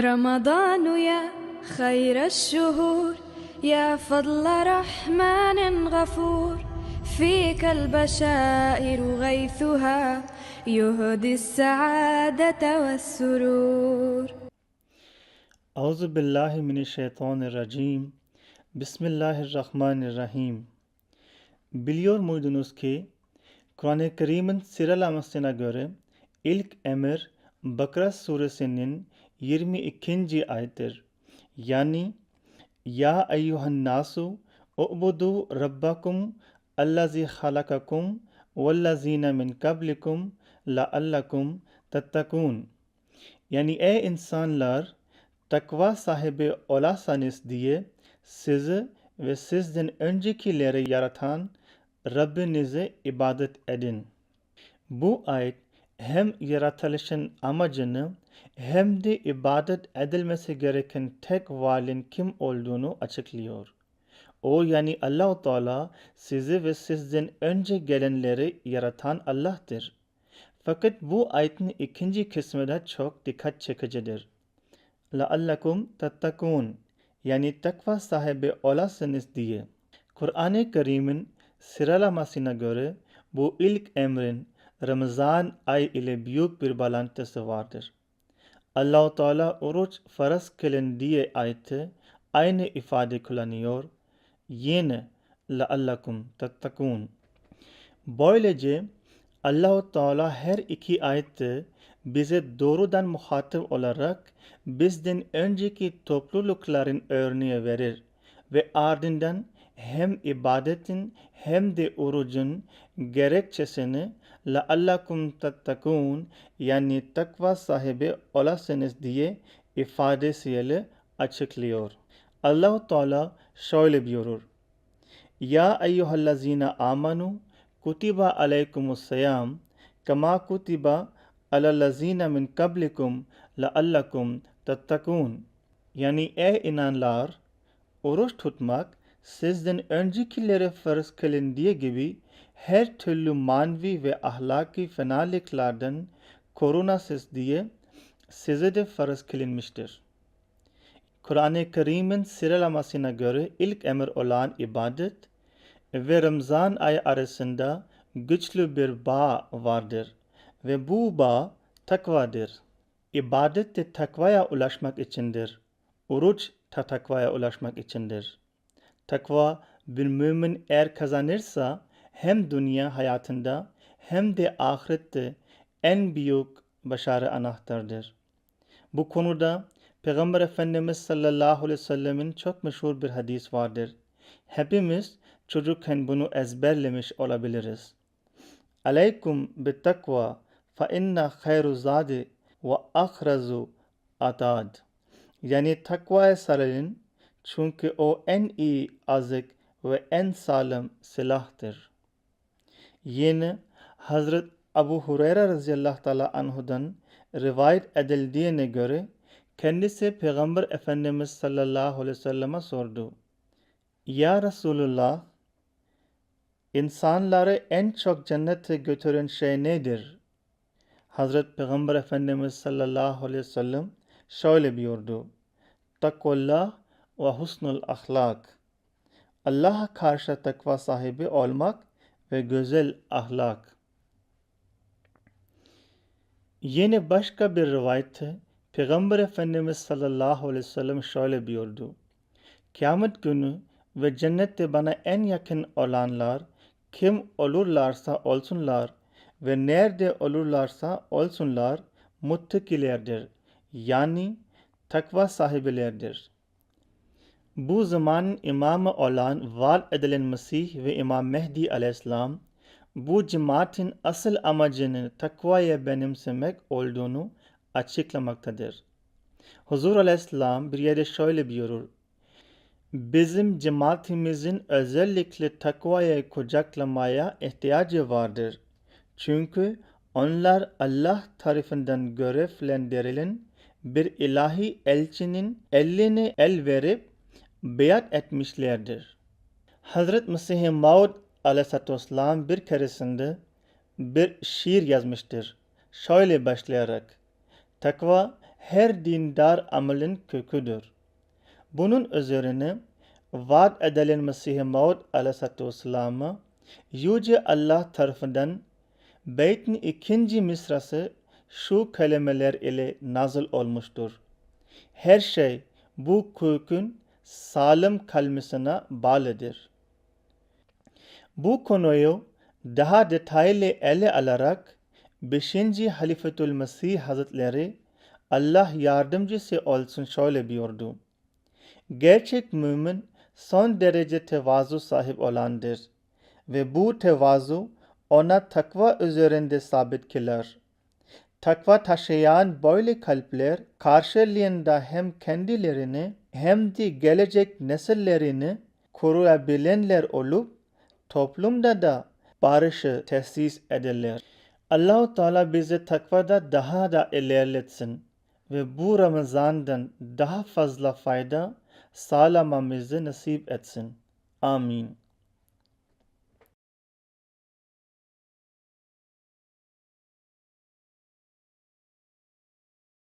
رمضان يا خير الشهور يا فضل رحمن غفور. فيك البشائر غيثها يهدي السعادة والسرور. أعوذ بالله من الشيطان الرجيم. بسم الله الرحمن الرحيم. Biliyor muydunuz ki Kur'an-ı Kerim'in sıralamasına إلك أمر emir Bakara suresinin 22. ayettir. Yani Ya eyyuhan nasu u'budu rabbakum allazi halakakum vellazine min kablikum la'allakum tattakun. Yani ey insanlar takva sahibi olasanız diye sizi ve sizden öncekileri yaratan Rabbinize ibadet edin. Bu ayet hem yaratılışın amacını hem de ibadet edilmesi gereken tek varlığın kim olduğunu açıklıyor. O yani Allahu Teala sizi ve sizden önce gelenleri yaratan Allah'tır. Fakat bu ayetin ikinci kısmı da çok dikkat çekicidir. لَعَلَّكُمْ تَتَّقُونَ yani takva sahibi olasınız diye. Kur'an-ı Kerim'in sıralamasına göre bu ilk emrin Ramazan ay ile büyük bir bağlantısı vardır. Allahu Teala oruç farz kılın diye ayette aynı ifade kullanıyor. Yine la laallakum tattakun. Böylece Allahu Teala her iki ayette bize doğrudan muhatap olarak bizden önceki toplulukların örneği verir ve ardından hem ibadetin hem de orucun gerekçesini لَعَلَّكُمْ تَتَّقُونَ yani takva sahibi olasınız diye ifadesiyle açıklıyor. Allah-u Teala şöyle buyurur. Ya eyyühellezine amanu kutiba aleykumus siyam kama kutiba alellezine min kablikum leallekum tettakun. Yani ey inanlar, oruç tutmak sizden öncekileri farz kılındığı gibi her türlü manevi ve ahlaki fenalıklardan korunasız diye size de farz kılınmıştır. Kur'an-ı Kerim'in sıralamasına göre ilk emir olan ibadet ve Ramazan ayı arasında güçlü bir bağ vardır ve bu bağ takvadır. İbadet de takvaya ulaşmak içindir. Oruç da takvaya ulaşmak içindir. Takva bir mümin eğer kazanırsa hem dünya hayatında hem de ahirette en büyük başarı anahtardır. Bu konuda Peygamber Efendimiz sallallahu aleyhi ve sellemin çok meşhur bir hadis vardır. Hepimiz çocukken bunu ezberlemiş olabiliriz. Aleykum bit takva fa inna hayru zadi ve ahrazu atad. Yani takvaya sarılın çünkü o en iyi azık ve en sağlam silahtır. Yine Hazret Abu Hureyre radıyallahu teala anhudan rivayet edildiğine göre kendisi Peygamber Efendimiz sallallahu aleyhi ve selleme sordu. Ya Resulullah, insanları en çok cennete götüren şey nedir? Hazret Peygamber Efendimiz sallallahu aleyhi ve sellem şöyle buyurdu. Takvallah ve husnul ahlak. Allah'a karşı takva sahibi olmak ve güzel ahlak. Yine başka bir rivayette Peygamber Efendimiz sallallahu aleyhi ve sellem şöyle buyurdu. Kıyamet günü ve cennette bana en yakın olanlar kim olurlarsa olsunlar ve nerede olurlarsa olsunlar muttakilerdir. Yani takva sahibilerdir. Bu zaman imamı olan vaat edilen Mesih ve İmam Mehdi aleyhisselam bu cemaatin asıl amacının takvaya benimsemek olduğunu açıklamaktadır. Huzur aleyhisselam bir yerde şöyle buyurur. Bizim cemaatimizin özellikle takvaya kucaklamaya ihtiyacı vardır. Çünkü onlar Allah tarafından görevlendirilen bir ilahi elçinin eline el verip beyat etmişlerdir. Hazret Mesih Maud aleyhissalatü vesselam bir keresinde bir şiir yazmıştır. Şöyle başlayarak Takva her dindar amelin köküdür. Bunun üzerine vaat edilen Mesih-i Maud aleyhissalatü Yüce Allah tarafından Beyt'in ikinci misrası şu kelimeler ile nazil olmuştur. Her şey bu kökün salim kalmasına bağlıdır. Bu konuyu daha detaylı ele alarak 5. Halifetül Mesih Hazretleri Allah yardımcısı olsun şöyle buyurdu. Gerçek mümin son derece tevazu sahip olandır ve bu tevazu ona takva üzerinde sabit kılar. Takva taşıyan böyle kalpler karşılığında hem kendilerini hem de gelecek nesillerini koruyabilenler olup toplumda da barışı tesis ederler. Allahu Teala bizi takvada daha da ilerletsin ve bu Ramazan'dan daha fazla fayda sağlamamızı nasip etsin. Amin.